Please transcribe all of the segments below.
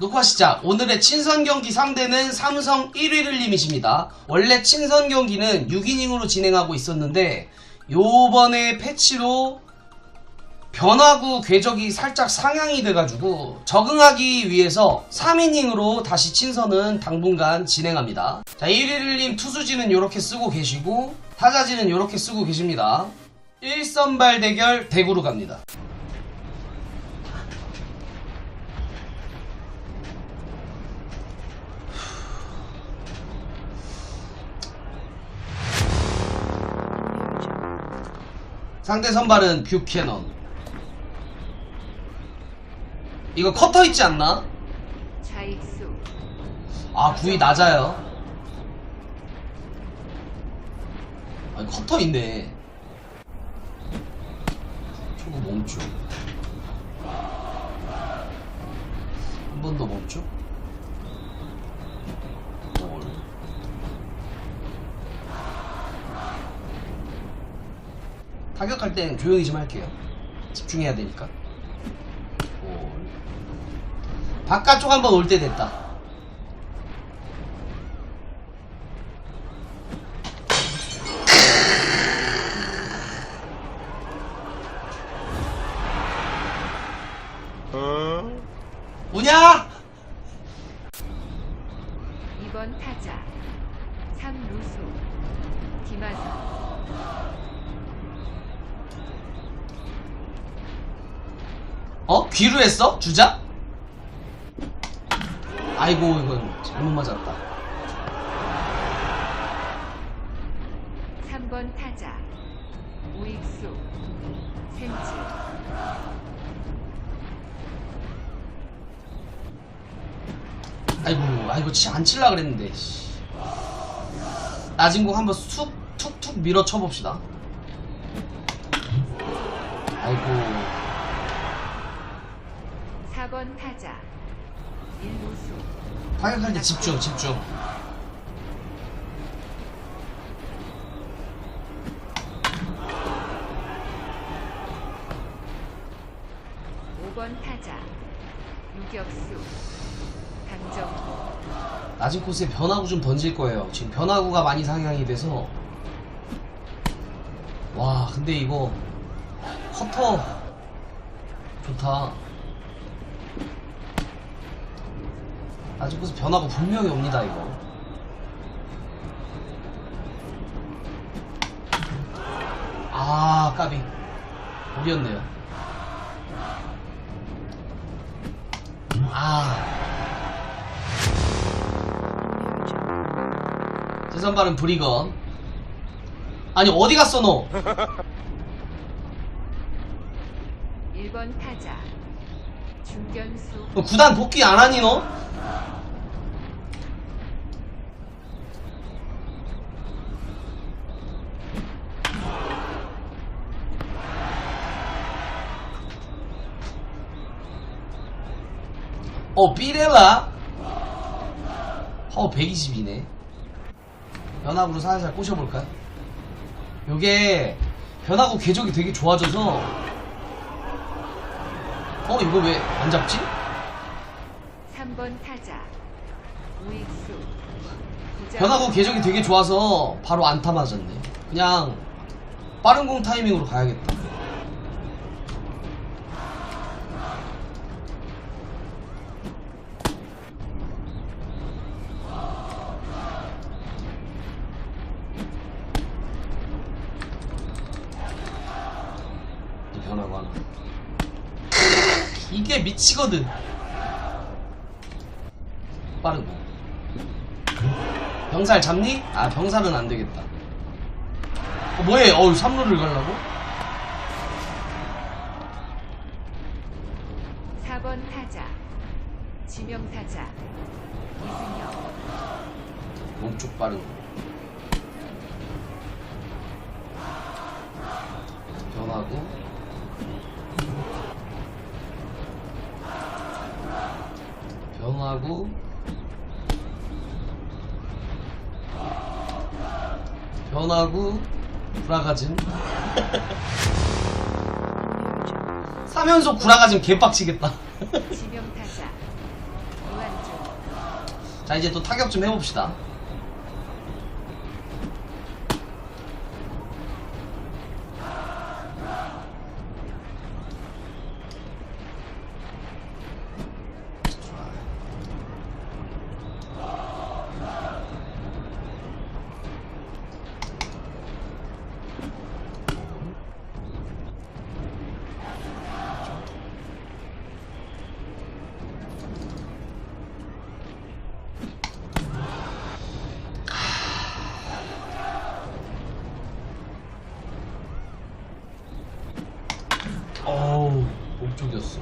녹화 시작. 오늘의 친선 경기 상대는 삼성 1위를 님이십니다. 원래 친선 경기는 6이닝으로 진행하고 있었는데 요번에 패치로 변화구 궤적이 살짝 상향이 돼가지고 적응하기 위해서 3이닝으로 다시 친선은 당분간 진행합니다. 자, 1위를님 투수진은 이렇게 쓰고 계시고 타자진은 이렇게 쓰고 계십니다. 1선발 대결 대구로 갑니다. 상대 선발은 뷰캐넌. 이거 커터 있지 않나? 좌익수 아, 구이 낮아요. 아, 커터 있네. 초구 멈춰. 한 번 더 멈춰. 타격할 땐 조용히 좀 할게요. 집중해야 되니까. 볼. 바깥쪽 한번 올 때 됐다. 우냐? 2번 타자 3루수 김하성 어? 귀로 했어? 주자? 아이고 이건 잘못 맞았다 3번 타자 우익수 센치 아이고 아이고 치, 안 칠라 그랬는데 씨. 낮은 공 한번 툭 툭툭 밀어 쳐봅시다 아이고 4번 타자. 1루수 타격할 때 집중 집중. 5번 타자. 유격수. 강정호 낮은 코스에 변화구 좀 던질 거예요. 지금 변화구가 많이 상향이 돼서. 와 근데 이거 커터 좋다 낮은 코스 변화구 분명히 옵니다 이거. 아 까비. 우리였네요. 아. 제 선발은 브리건. 아니 어디 갔어 너? 1번 타자. 중견수. 너 구단 복귀 안 하니 너? 어 삐렐라 파워 120이네 연합으로 살살 꼬셔볼까요? 요게 변하고 궤적이 되게 좋아져서 어 이거 왜 안 잡지? 3번 타자 우익수 변하고 궤적이 되게 좋아서 바로 안타 맞았네. 그냥 빠른 공 타이밍으로 가야겠다. 게 미치거든. 빠른 공. 병살 잡니? 아 병살은 안 되겠다. 어, 뭐해? 어우 3루를 가려고? 4번 타자 지명 타자 이승엽 몸쪽 빠른 거. 변하고 하고 변하고 구라가진. 3연속 구라가진 개빡치겠다. 지명 타자. 자 이제 또 타격 좀 해봅시다 어우 목쪽이었어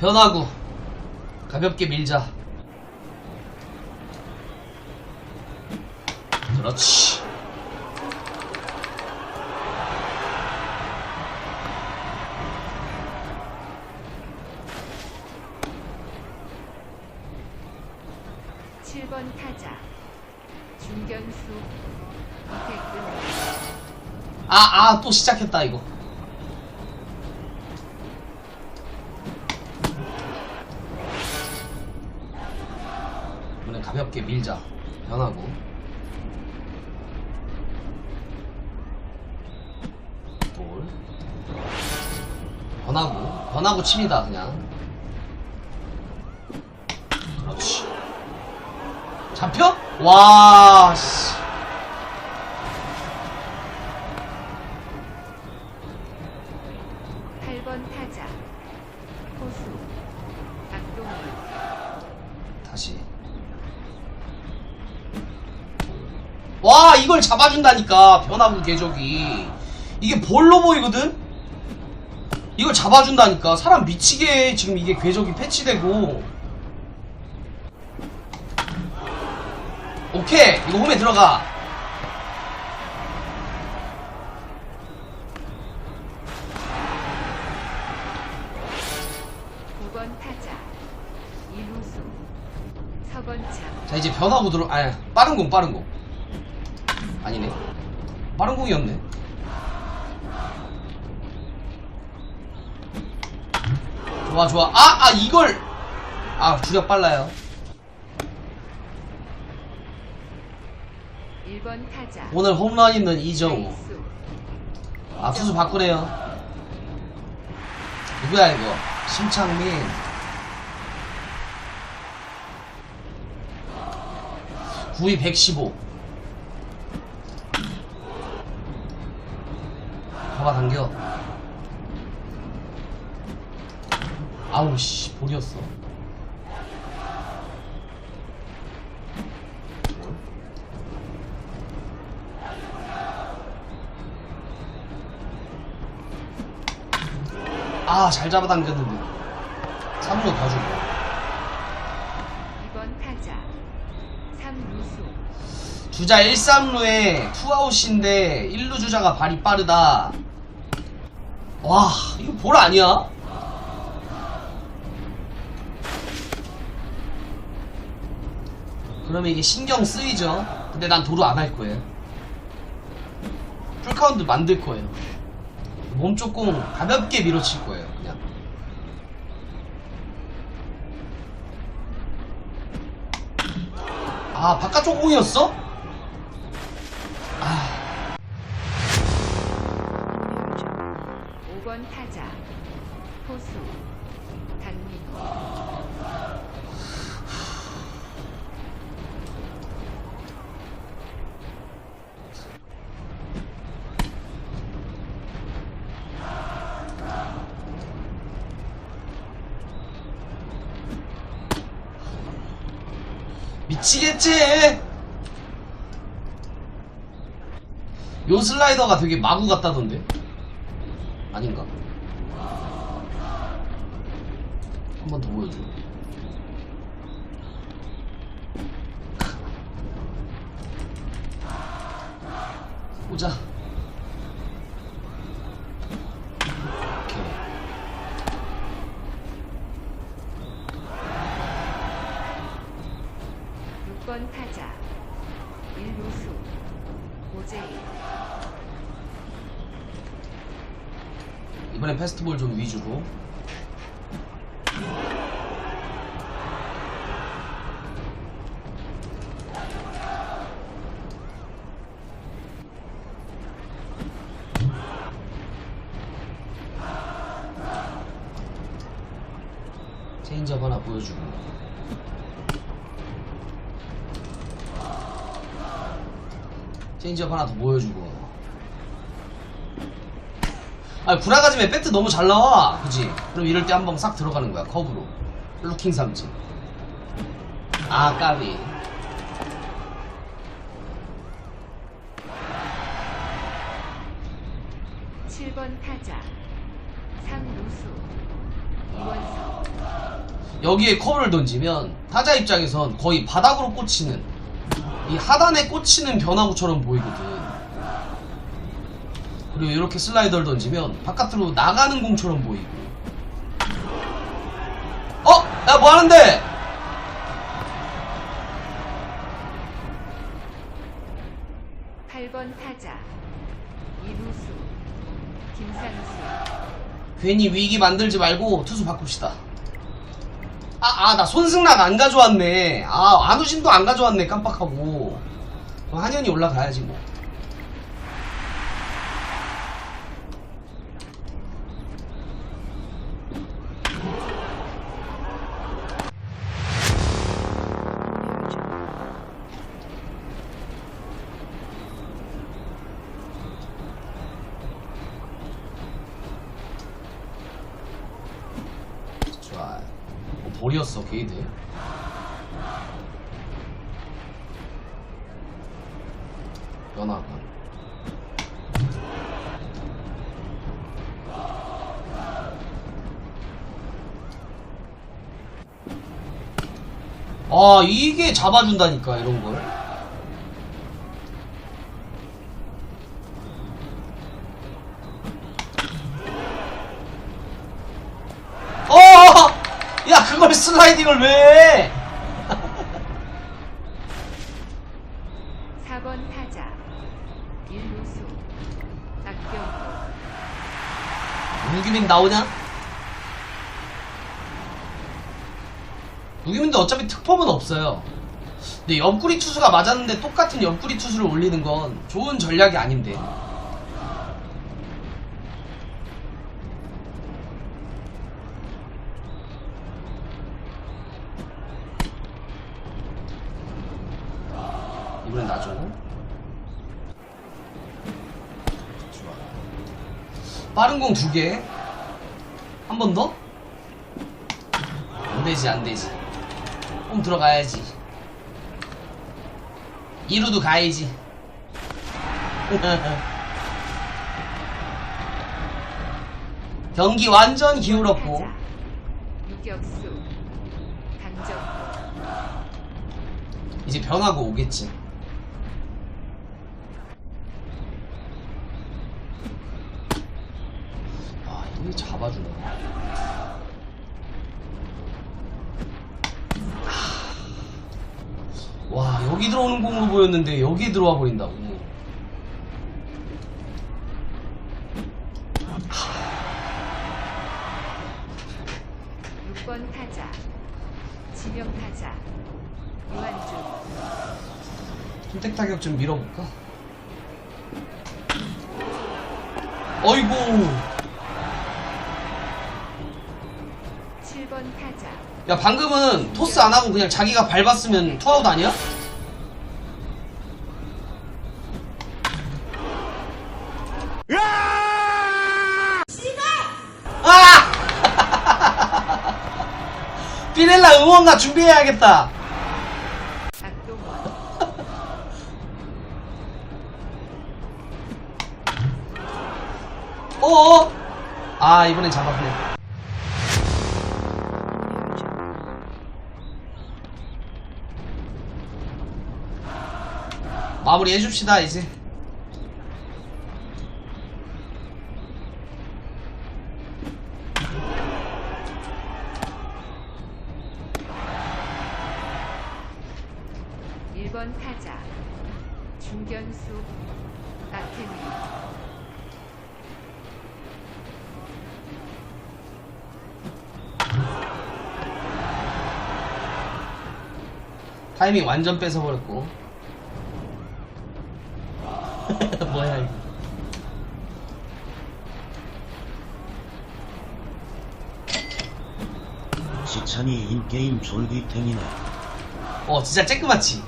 변화구 가볍게 밀자. 그렇지. 칠번 타자. 중견수. 이태근. 아아 또 시작했다 이거 밀자. 변하고. 볼. 변하고. 변하고 칩니다 그냥. 그렇지. 잡혀? 와 씨. 팔 번 타자 포수 박동원 다시. 와, 이걸 잡아준다니까, 변화구 궤적이. 이게 볼로 보이거든? 이걸 잡아준다니까. 사람 미치게 지금 이게 궤적이 패치되고. 오케이, 이거 홈에 들어가. 자, 이제 변화구 들어, 아니, 빠른 공, 빠른 공. 아니네. 빠른 공이었네. 좋아, 좋아. 아, 아, 이걸! 아, 주력 빨라요. 1번 타자 오늘 홈런 있는 이정우. 투수 바꾸네요. 누구야, 이거? 심창민. 구위 115. 봐봐, 당겨. 아우, 씨, 볼이었어. 아, 잘 잡아당겼는데. 3루 더 주고. 2번 타자 삼루수 주자 1, 3루에 투아웃인데 1루 주자가 발이 빠르다. 와, 이거 볼 아니야? 그러면 이게 신경 쓰이죠? 근데 난 도루 안 할 거예요. 풀카운트 만들 거예요. 몸쪽 공 가볍게 밀어칠 거예요, 그냥. 아, 바깥쪽 공이었어? 5번 타자 포수 강민호 미치겠지? 요 슬라이더가 되게 마구 같다던데? 아닌가? 한 번 더 보여줘. 보자. 오케이. 6번 타자 1루수 오재일 이번엔 패스트볼 좀 위주로. 체인지업 하나 보여주고. 체인지업 하나 더 보여주고. 아, 구라가즘에 배트 너무 잘 나와. 그지? 그럼 이럴 때 한번 싹 들어가는 거야, 커브로. 루킹 삼진. 아, 까비. 타자 상루수 이원석 여기에 커브를 던지면 타자 입장에선 거의 바닥으로 꽂히는 이 하단에 꽂히는 변화구처럼 보이거든. 그리고 이렇게 슬라이더를 던지면 바깥으로 나가는 공처럼 보이고. 어? 야, 뭐 하는데? 팔번 타자 이루수 김상수 괜히 위기 만들지 말고 투수 바꿉시다. 아, 아, 나 손승락 안 가져왔네. 아, 안우진도 안 가져왔네. 깜빡하고. 한현이 올라가야지, 뭐. 볼이었어, 게이드. 변화가. 아, 이게 잡아준다니까, 이런 걸. 슬라이딩을 왜 해? 4번 타자 일루수 박병호 무기민 나오냐? 무기민도 어차피 특법은 없어요. 근데 옆구리 투수가 맞았는데 똑같은 옆구리 투수를 올리는 건 좋은 전략이 아닌데. 빠른 공두 개. 한 번 더? 안 되지, 안 되지. 홈 들어가야지. 2루도 가야지. 경기 완전 기울었고. 이제 변하고 오겠지. 아, 이게 잡아주네. 하. 와, 여기 들어오는 공으로 보였는데 여기 들어와 버린다고. 6번 타자 지명 타자 유한준 선택 타격 좀 밀어볼까? 어이구. 야, 방금은 토스 안 하고 그냥 자기가 밟았으면 투아웃 아니야? 아! 피렐라 응원가 준비해야겠다. 어어? 아, 이번엔 잡았네. 마무리 해줍시다 이제. 1번 타자 중견수 아테미. 타이밍 완전 뺏어버렸고. 뭐야, 이거. 시찬이 인게임 졸기탱이네. 어, 진짜 쬐끄맣지?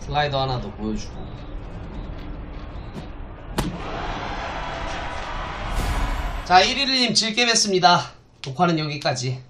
슬라이더 하나 더 보여주고. 자, 111님 즐겜 했습니다. 녹화는 여기까지.